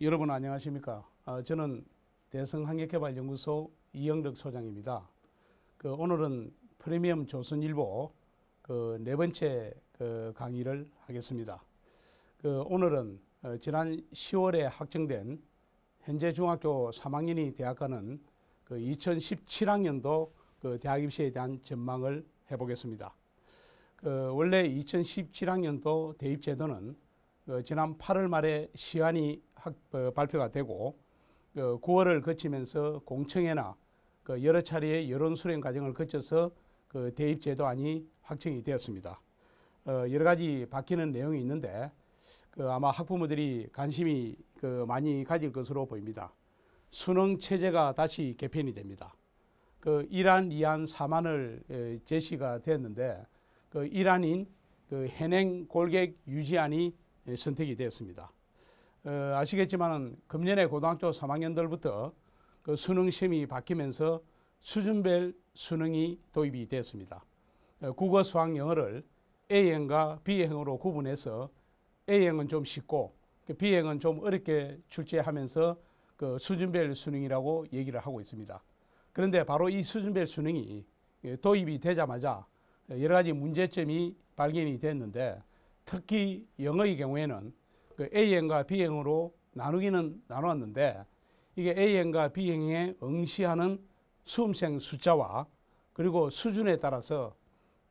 여러분 안녕하십니까? 어, 저는 대성항해개발연구소 이영덕 소장입니다. 그 오늘은 프리미엄 조선일보 그 네 번째 그 강의를 하겠습니다. 그 오늘은 어, 지난 10월에 확정된 현재 중학교 3학년이 대학 가는 그 2017학년도 그 대학 입시에 대한 전망을 해보겠습니다. 그 원래 2017학년도 대입 제도는 그 지난 8월 말에 시안이 학, 어, 발표가 되고 그 9월을 거치면서 공청회나 그 여러 차례의 여론 수렴 과정을 거쳐서 그 대입 제도안이 확정이 되었습니다. 어, 여러 가지 바뀌는 내용이 있는데 그 아마 학부모들이 관심이 그 많이 가질 것으로 보입니다. 수능 체제가 다시 개편이 됩니다. 그 1안, 2안, 3안을 제시가 됐는데 그 1안인 그 현행 골객 유지안이 선택이 되었습니다. 어, 아시겠지만 금년에 고등학교 3학년들부터 그 수능 시험이 바뀌면서 수준별 수능이 도입이 되었습니다. 어, 국어, 수학, 영어를 A형과 B형으로 구분해서 A형은 좀 쉽고 그 B형은 좀 어렵게 출제하면서 그 수준별 수능이라고 얘기를 하고 있습니다. 그런데 바로 이 수준별 수능이 도입이 되자마자 여러 가지 문제점이 발견이 됐는데 특히 영어의 경우에는 그 A형과 B형으로 나누기는 나누었는데 이게 A형과 B형에 응시하는 수험생 숫자와 그리고 수준에 따라서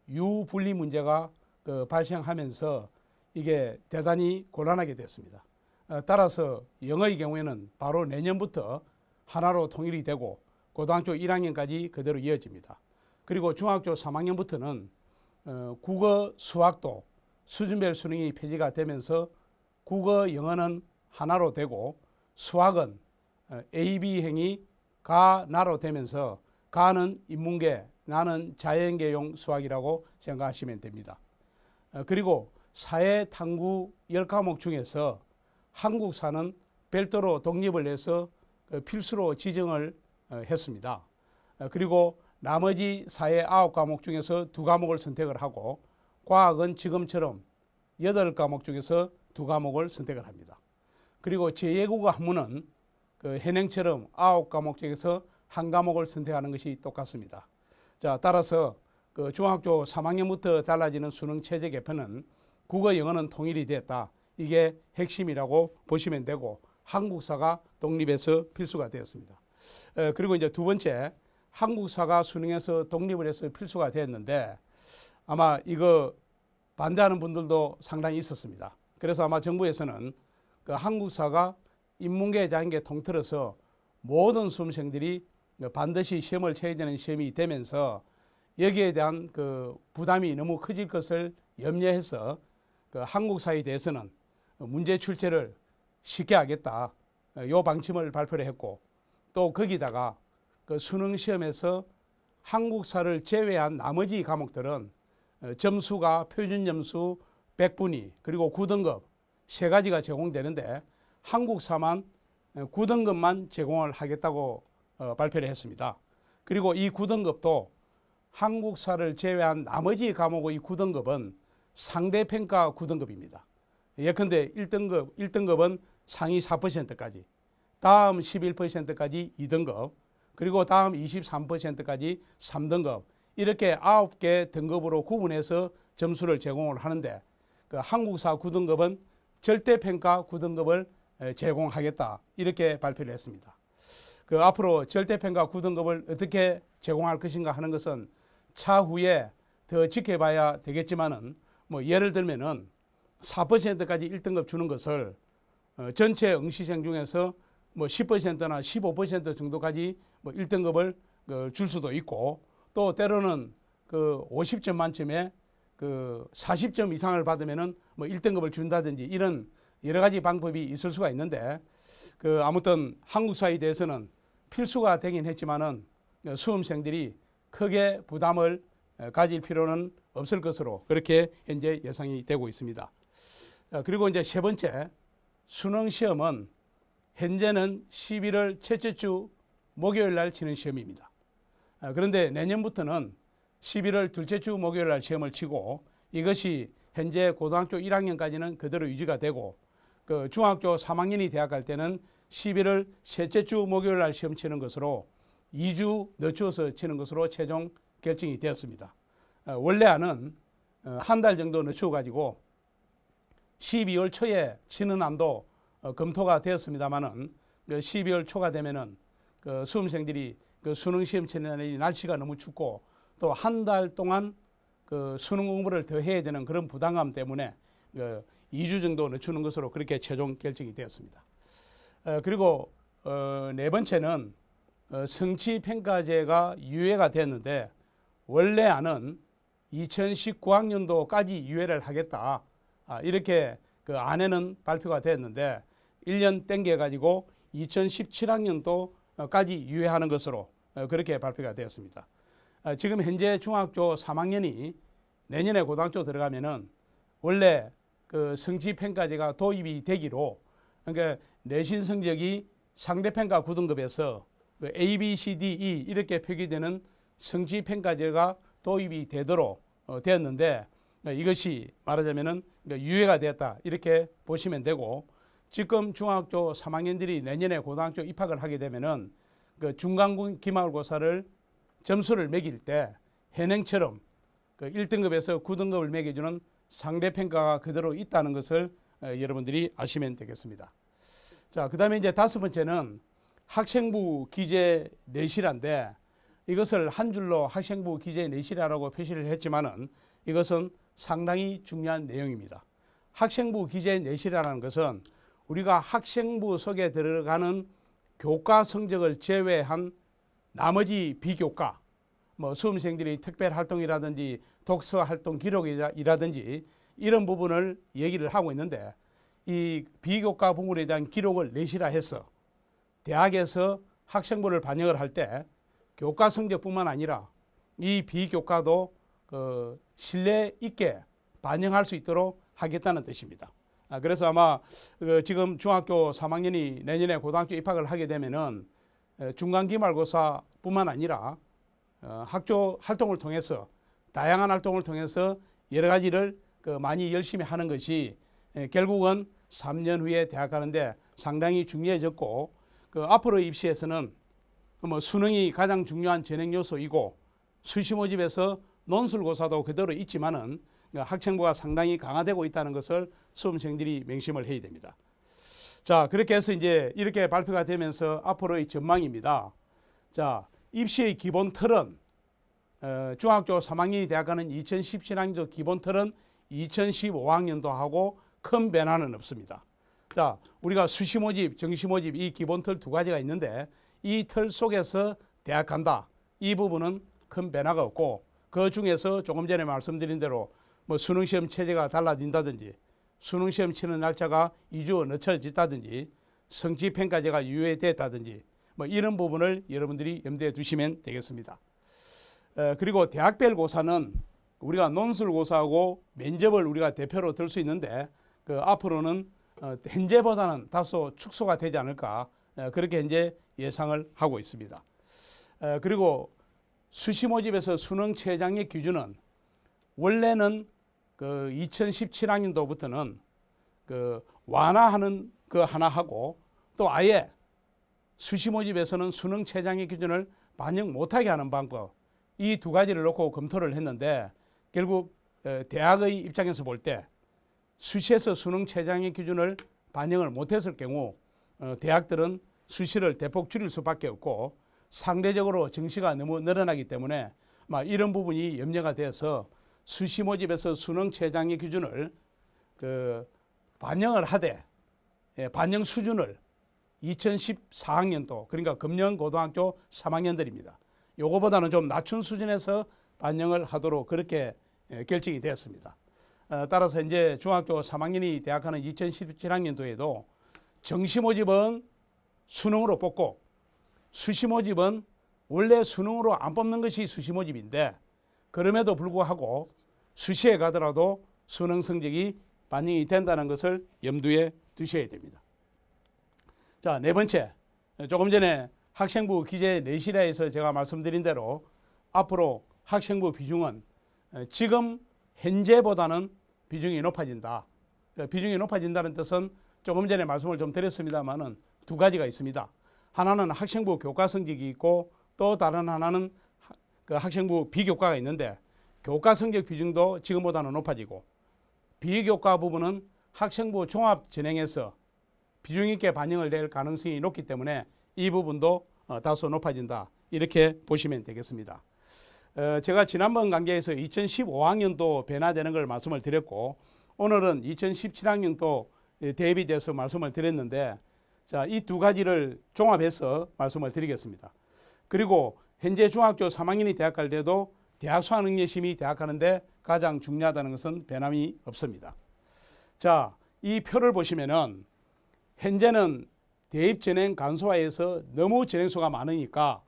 유분리 문제가 그 발생하면서 이게 대단히 곤란하게 됐습니다. 어, 따라서 영어의 경우에는 바로 내년부터 하나로 통일이 되고 고등학교 1학년까지 그대로 이어집니다. 그리고 중학교 3학년부터는 어, 국어, 수학도 수준별 수능이 폐지가 되면서 국어, 영어는 하나로 되고 수학은 어, A, B행이 가, 나로 되면서 가는 인문계, 나는 자연계용 수학이라고 생각하시면 됩니다. 어, 그리고 사회 탐구 10과목 중에서 한국사는 별도로 독립을 해서 그 필수로 지정을 어, 했습니다. 그리고 나머지 사회 9과목 중에서 두 과목을 선택을 하고 과학은 지금처럼 8과목 중에서 두 과목을 선택을 합니다. 그리고 제2국어 한문은 그 현행처럼 9과목 중에서 한 과목을 선택하는 것이 똑같습니다. 자, 따라서 그 중학교 3학년부터 달라지는 수능 체제 개편은 국어 영어는 통일이 됐다. 이게 핵심이라고 보시면 되고 한국사가 독립해서 필수가 되었습니다. 에, 그리고 이제 두 번째 한국사가 수능에서 독립을 해서 필수가 됐는데 아마 이거 반대하는 분들도 상당히 있었습니다. 그래서 아마 정부에서는 그 한국사가 인문계 장계 통틀어서 모든 수험생들이 반드시 시험을 쳐야 되는 시험이 되면서 여기에 대한 그 부담이 너무 커질 것을 염려해서 그 한국사에 대해서는 문제 출제를 쉽게 하겠다. 요 방침을 발표를 했고 또 거기다가 그 수능 시험에서 한국사를 제외한 나머지 과목들은 어, 점수가 표준 점수 100분위 그리고 9등급 세 가지가 제공되는데 한국사만 9등급만 어, 제공을 하겠다고 어, 발표를 했습니다. 그리고 이 9등급도 한국사를 제외한 나머지 과목의 9등급은 상대평가 9등급입니다. 예컨대 1등급, 1등급은 상위 4%까지, 다음 11%까지 2등급, 그리고 다음 23%까지 3등급, 이렇게 9개 등급으로 구분해서 점수를 제공을 하는데 그 한국사 9등급은 절대평가 9등급을 제공하겠다 이렇게 발표를 했습니다. 그 앞으로 절대평가 9등급을 어떻게 제공할 것인가 하는 것은 차후에 더 지켜봐야 되겠지만은 뭐 예를 들면은 4%까지 1등급 주는 것을 어 전체 응시생 중에서 뭐 10%나 15% 정도까지 뭐 1등급을 그줄 수도 있고 또 때로는 그 50점 만점에 그 40점 이상을 받으면은 뭐 1등급을 준다든지 이런 여러 가지 방법이 있을 수가 있는데 그 아무튼 한국사에 대해서는 필수가 되긴 했지만은 수험생들이 크게 부담을 가질 필요는 없을 것으로 그렇게 현재 예상이 되고 있습니다. 그리고 이제 세 번째 수능 시험은 현재는 11월 첫째 주 목요일 날 치는 시험입니다. 아, 그런데 내년부터는 11월 둘째 주 목요일 날 시험을 치고 이것이 현재 고등학교 1학년까지는 그대로 유지가 되고 그 중학교 3학년이 대학 갈 때는 11월 셋째 주 목요일 날 시험 치는 것으로 2주 늦추어서 치는 것으로 최종 결정이 되었습니다. 어, 원래 안은 어, 한달 정도 늦추어 가지고 12월 초에 치는 안도 어, 검토가 되었습니다만은 그 12월 초가 되면은 그 수험생들이 그 수능 시험 날이 날씨가 너무 춥고 또 한 달 동안 그 수능 공부를 더 해야 되는 그런 부담감 때문에 그 2주 정도 늦추는 것으로 그렇게 최종 결정이 되었습니다. 어, 그리고 어, 네 번째는 어, 성취 평가제가 유예가 됐는데 원래 안은 2019학년도까지 유예를 하겠다 아, 이렇게 그 안에는 발표가 됐는데 1년 땡겨 가지고 2017학년도까지 유예하는 것으로 어, 그렇게 발표가 되었습니다. 아, 지금 현재 중학교 3학년이 내년에 고등학교 들어가면은 원래 그 성취 평가제가 도입이 되기로 그러니까 내신 성적이 상대평가 9등급에서 그 A, B, C, D, E 이렇게 표기되는 성취 평가제가 도입이 되도록 어, 되었는데 이것이 말하자면은 유예가 되었다 이렇게 보시면 되고 지금 중학교 3학년들이 내년에 고등학교 입학을 하게 되면은 그 중간 기말고사를 점수를 매길 때 현행처럼 그 1등급에서 9등급을 매겨주는 상대평가가 그대로 있다는 것을 어, 여러분들이 아시면 되겠습니다. 자, 그 다음에 이제 다섯 번째는 학생부 기재 내실인데 이것을 한 줄로 학생부 기재 내실이라고 표시를 했지만은 이것은 상당히 중요한 내용입니다. 학생부 기재 내실이라는 것은 우리가 학생부 속에 들어가는 교과 성적을 제외한 나머지 비교과 뭐 수험생들이 특별 활동이라든지 독서 활동 기록이라든지 이런 부분을 얘기를 하고 있는데 이 비교과 부분에 대한 기록을 내시라 해서 대학에서 학생부를 반영을 할 때 교과 성적뿐만 아니라 이 비교과도 그 신뢰 있게 반영할 수 있도록 하겠다는 뜻입니다. 아, 그래서 아마 그 지금 중학교 3학년이 내년에 고등학교 입학을 하게 되면은 중간 기말고사뿐만 아니라 어, 학교 활동을 통해서 다양한 활동을 통해서 여러 가지를 그 많이 열심히 하는 것이 결국은 3년 후에 대학 가는데 상당히 중요해졌고 그 앞으로 입시에서는 뭐 수능이 가장 중요한 전형 요소이고 수시 모집에서 논술고사도 그대로 있지만은 그 학생부가 상당히 강화되고 있다는 것을 수험생들이 맹심을 해야 됩니다. 자, 그렇게 해서 이제 이렇게 발표가 되면서 앞으로의 전망입니다. 자, 입시의 기본 틀은 어, 중학교 3학년이 대학 가는 2017학년도 기본 틀은 2015학년도 하고 큰 변화는 없습니다. 자, 우리가 수시 모집, 정시 모집 이 기본 틀 두 가지가 있는데 이 틀 속에서 대학 간다. 이 부분은 큰 변화가 없고 그 중에서 조금 전에 말씀드린 대로 뭐 수능 시험 체제가 달라진다든지 수능 시험 치는 날짜가 2주 늦춰졌다든지 성취 평가제가 유예됐다든지 뭐 이런 부분을 여러분들이 염두에 두시면 되겠습니다. 어, 그리고 대학별 고사는 우리가 논술고사하고 면접을 우리가 대표로 들 수 있는데 그 앞으로는 어, 현재보다는 다소 축소가 되지 않을까 어, 그렇게 현재 예상을 하고 있습니다. 어, 그리고 수시 모집에서 수능 최장의 기준은 원래는 그 2017학년도부터는 그 완화하는 그 하나 하고 또 아예 수시 모집에서는 수능 최장의 기준을 반영 못하게 하는 방법 이 두 가지를 놓고 검토를 했는데 결국 대학의 입장에서 볼 때 수시에서 수능 최장의 기준을 반영을 못했을 경우 어, 대학들은 수시를 대폭 줄일 수밖에 없고 상대적으로 정시가 너무 늘어나기 때문에 이런 부분이 염려가 되어서 수시 모집에서 수능 최장의 기준을 그 반영을 하되 예, 반영 수준을 2014학년도 그러니까 금년 고등학교 3학년들입니다. 요거보다는 좀 낮춘 수준에서 반영을 하도록 그렇게 예, 결정이 되었습니다. 어, 따라서 이제 중학교 3학년이 대학하는 2017학년도에도 정시 모집은 수능으로 뽑고 수시 모집은 원래 수능으로 안 뽑는 것이 수시 모집인데 그럼에도 불구하고 수시에 가더라도 수능 성적이 반영이 된다는 것을 염두에 두셔야 됩니다. 자, 네 번째. 조금 전에 학생부 기재 내실화에서 제가 말씀드린 대로 앞으로 학생부 비중은 지금 현재보다는 비중이 높아진다. 그러니까 비중이 높아진다는 뜻은 조금 전에 말씀을 좀 드렸습니다만은 두 가지가 있습니다. 하나는 학생부 교과 성적이 있고 또 다른 하나는 그 학생부 비교과가 있는데 교과 성적 비중도 지금보다는 높아지고 비교과 부분은 학생부 종합 진행에서 비중 있게 반영을 될 가능성이 높기 때문에 이 부분도 어, 다소 높아진다 이렇게 보시면 되겠습니다. 어, 제가 지난번 강좌에서 2015학년도 변화되는 걸 말씀을 드렸고 오늘은 2017학년도 대비돼서 말씀을 드렸는데 자, 이 두 가지를 종합해서 말씀을 드리겠습니다. 그리고 현재 중학교 3학년이 대학 갈 때도 대학 수학 능력심이 대학 가는데 가장 중요하다는 것은 변함이 없습니다. 자, 이 표를 보시면은 현재는 대입 진행 간소화에서 너무 진행수가 많으니까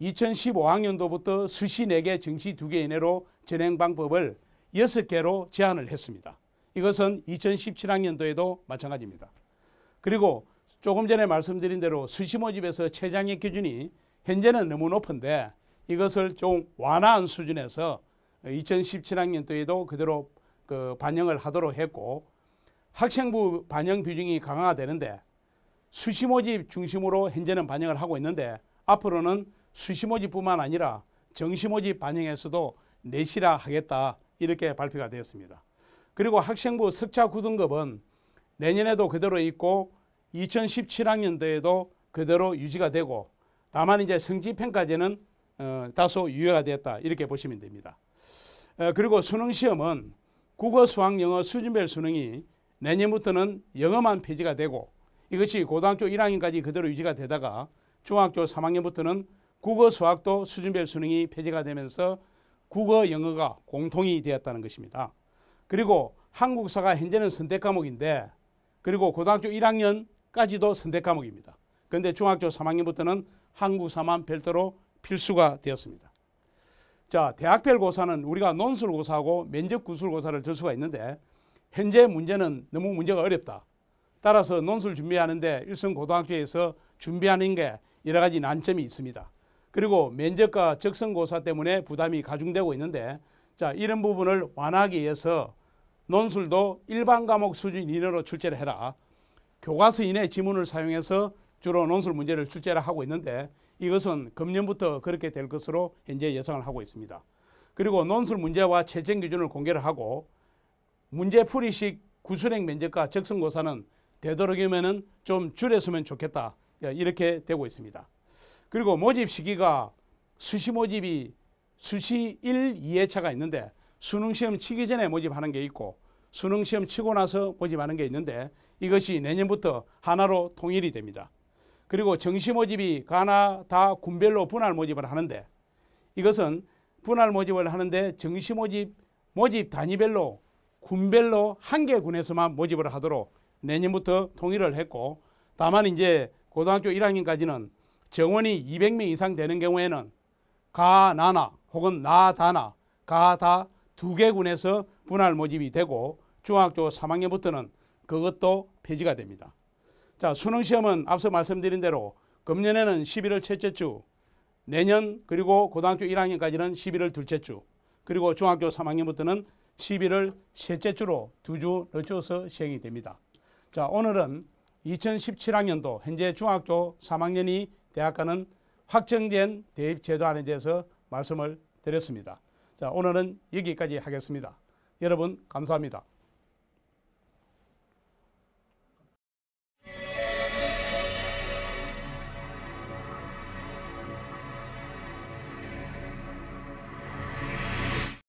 2015학년도부터 수시 4개, 정시 2개 이내로 진행 방법을 6개로 제한을 했습니다. 이것은 2017학년도에도 마찬가지입니다. 그리고 조금 전에 말씀드린 대로 수시 모집에서 최장의 기준이 현재는 너무 높은데 이것을 좀 완화한 수준에서 2017학년도에도 그대로 그 반영을 하도록 했고 학생부 반영 비중이 강화가 되는데 수시 모집 중심으로 현재는 반영을 하고 있는데 앞으로는 수시 모집뿐만 아니라 정시 모집 반영에서도 내시라 하겠다 이렇게 발표가 되었습니다. 그리고 학생부 석차 9등급은 내년에도 그대로 있고 2017학년도에도 그대로 유지가 되고 다만 이제 성지평가제는 어, 다소 유예가 됐다 이렇게 보시면 됩니다. 어, 그리고 수능 시험은 국어, 수학, 영어 수준별 수능이 내년부터는 영어만 폐지가 되고 이것이 고등학교 1학년까지 그대로 유지가 되다가 중학교 3학년부터는 국어, 수학도 수준별 수능이 폐지가 되면서 국어, 영어가 공통이 되었다는 것입니다. 그리고 한국사가 현재는 선택 과목인데 그리고 고등학교 1학년까지도 선택 과목입니다. 그런데 중학교 3학년부터는 한국사만 별도로 필수가 되었습니다. 자, 대학별 고사는 우리가 논술 고사하고 면접 구술 고사를 들 수가 있는데 현재 문제는 너무 문제가 어렵다. 따라서 논술 준비하는데 일선 고등학교에서 준비하는 게 여러 가지 난점이 있습니다. 그리고 면접과 적성고사 때문에 부담이 가중되고 있는데 자 이런 부분을 완화하기 위해서 논술도 일반 과목 수준 이내로 출제를 해라. 교과서 이내 지문을 사용해서 주로 논술 문제를 출제를 하고 있는데 이것은 금년부터 그렇게 될 것으로 현재 예상을 하고 있습니다. 그리고 논술 문제와 채점 기준을 공개를 하고 문제 풀이식 구술행 면접과 적성고사는 되도록이면 좀 줄였으면 좋겠다. 이렇게 되고 있습니다. 그리고 모집 시기가 수시 모집이 수시 1, 2회차가 있는데 수능 시험 치기 전에 모집하는 게 있고 수능 시험 치고 나서 모집하는 게 있는데 이것이 내년부터 하나로 통일이 됩니다. 그리고 정시 모집이 가나 다 군별로 분할 모집을 하는데 이것은 분할 모집을 하는데 정시 모집 모집 단위별로 군별로 한 개 군에서만 모집을 하도록 내년부터 통일을 했고 다만 이제 고등학교 1학년까지는 정원이 200명 이상 되는 경우에는 가, 나나 혹은 나, 다나, 가, 다 두 개 군에서 분할 모집이 되고 중학교 3학년부터는 그것도 폐지가 됩니다. 자, 수능 시험은 앞서 말씀드린 대로 금년에는 11월 첫째 주, 내년 그리고 고등학교 1학년까지는 11월 둘째 주, 그리고 중학교 3학년부터는 11월 셋째 주로 두 주 늦춰서 시행이 됩니다. 자, 오늘은 2017학년도 현재 중학교 3학년이 대학 가는 확정된 대입 제도 안에 대해서 말씀을 드렸습니다. 자, 오늘은 여기까지 하겠습니다. 여러분 감사합니다.